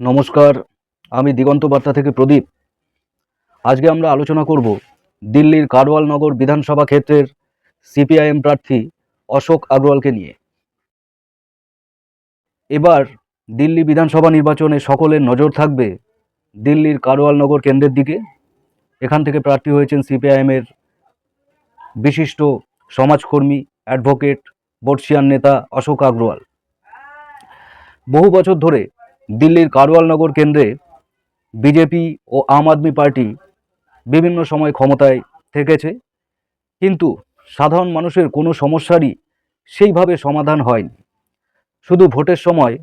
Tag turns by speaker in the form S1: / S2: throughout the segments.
S1: নমস্কার, আমি দিগন্ত বার্তা থেকে প্রদীপ। আজকে আমরা আলোচনা করব দিল্লির কারওয়াল নগর বিধানসভা ক্ষেত্রের সিপিআইএম প্রার্থী অশোক আগরওয়ালকে নিয়ে। এবার দিল্লি বিধানসভা নির্বাচনে সকলের নজর থাকবে দিল্লির কারওয়াল নগর কেন্দ্রের দিকে। এখান থেকে প্রার্থী হয়েছেন সিপিআইএমের বিশিষ্ট সমাজকর্মী, অ্যাডভোকেট, বর্ষিয়ান নেতা অশোক আগরওয়াল। বহু বছর ধরে দিল্লির কারওয়াল নগর কেন্দ্রে বিজেপি ও আম আদমি পার্টি বিভিন্ন সময় ক্ষমতায় থেকেছে। কিন্তু সাধারণ মানুষের কোনো সমস্যারই সেইভাবে সমাধান হয়নি। শুধু ভোটের সময়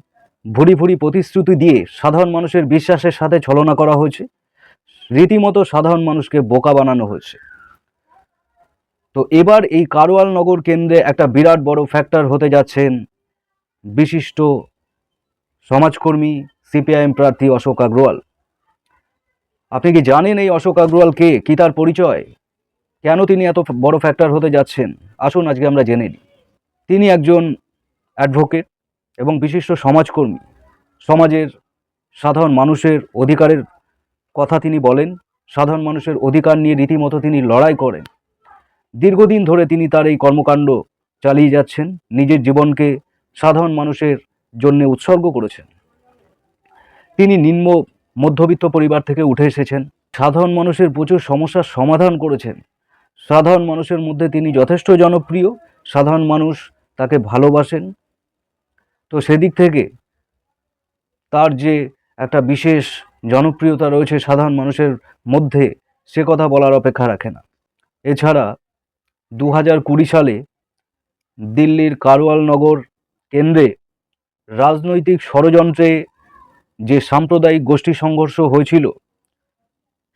S1: ভুরি ভুরি প্রতিশ্রুতি দিয়ে সাধারণ মানুষের বিশ্বাসের সাথে ছলনা করা হয়েছে। রীতিমতো সাধারণ মানুষকে বোকা বানানো হয়েছে। তো এবার এই কারওয়াল নগর কেন্দ্রে একটা বিরাট বড় ফ্যাক্টর হতে যাচ্ছেন বিশিষ্ট সমাজকর্মী, সিপিআইএম প্রার্থী অশোক আগরওয়াল। আপনি কি জানেন এই অশোক আগরওয়াল কে? কি তার পরিচয়? কেন তিনি এত বড় ফ্যাক্টর হতে যাচ্ছেন? আসুন আজকে আমরা জেনে নিই। তিনি একজন অ্যাডভোকেট এবং বিশিষ্ট সমাজকর্মী। সমাজের সাধারণ মানুষের অধিকারের কথা তিনি বলেন। সাধারণ মানুষের অধিকার নিয়ে রীতিমতো তিনি লড়াই করেন। দীর্ঘদিন ধরে তিনি তার এই কর্মকাণ্ড চালিয়ে যাচ্ছেন। নিজের জীবনকে সাধারণ মানুষের জন্য উৎসর্গ করেছেন। তিনি নিম্ন মধ্যবিত্ত পরিবার থেকে উঠে এসেছেন। সাধারণ মানুষের প্রচুর সমস্যার সমাধান করেছেন। সাধারণ মানুষের মধ্যে তিনি যথেষ্ট জনপ্রিয়। সাধারণ মানুষ তাকে ভালোবাসেন। তো সেদিক থেকে তার যে একটা বিশেষ জনপ্রিয়তা রয়েছে সাধারণ মানুষের মধ্যে, সে কথা বলার অপেক্ষা রাখে না। এছাড়া দু হাজার কুড়ি সালে দিল্লির কারওয়াল নগর কেন্দ্রে রাজনৈতিক ষড়যন্ত্রে যে সাম্প্রদায়িক গোষ্ঠী সংঘর্ষ হয়েছিল,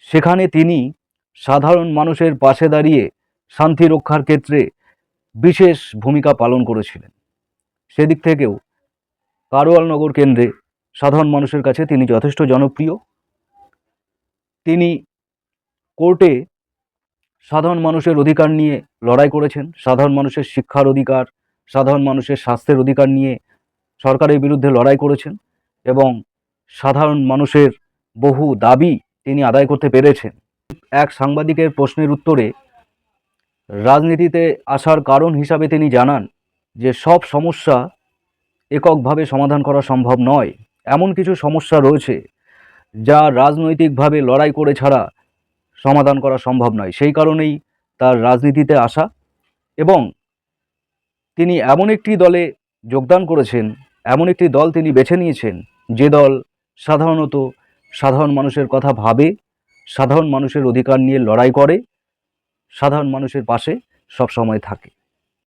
S1: সেখানে তিনি সাধারণ মানুষের পাশে দাঁড়িয়ে শান্তি রক্ষার ক্ষেত্রে বিশেষ ভূমিকা পালন করেছিলেন। সেদিক থেকেও কারওয়াল নগর কেন্দ্রে সাধারণ মানুষের কাছে তিনি যথেষ্ট জনপ্রিয়। তিনি কোর্টে সাধারণ মানুষের অধিকার নিয়ে লড়াই করেছেন, সাধারণ মানুষের শিক্ষার অধিকার, সাধারণ মানুষের স্বাস্থ্যের অধিকার নিয়ে সরকারের বিরুদ্ধে লড়াই করেছেন এবং সাধারণ মানুষের বহু দাবি তিনি আদায় করতে পেরেছেন। এক সাংবাদিকের প্রশ্নের উত্তরে, রাজনীতিতে আসার কারণ হিসাবে তিনি জানান যে সব সমস্যা এককভাবে সমাধান করা সম্ভব নয়। এমন কিছু সমস্যা রয়েছে যা রাজনৈতিকভাবে লড়াই করে ছাড়া সমাধান করা সম্ভব নয়। সেই কারণেই তার রাজনীতিতে আসা এবং তিনি এমন একটি দলে যোগদান করেছেন এমন একটি দল তিনি বেছে নিয়েছেন, যে দল সাধারণত সাধারণ মানুষের কথা ভাবে, সাধারণ মানুষের অধিকার নিয়ে লড়াই করে, সাধারণ মানুষের পাশে সব সময় থাকে।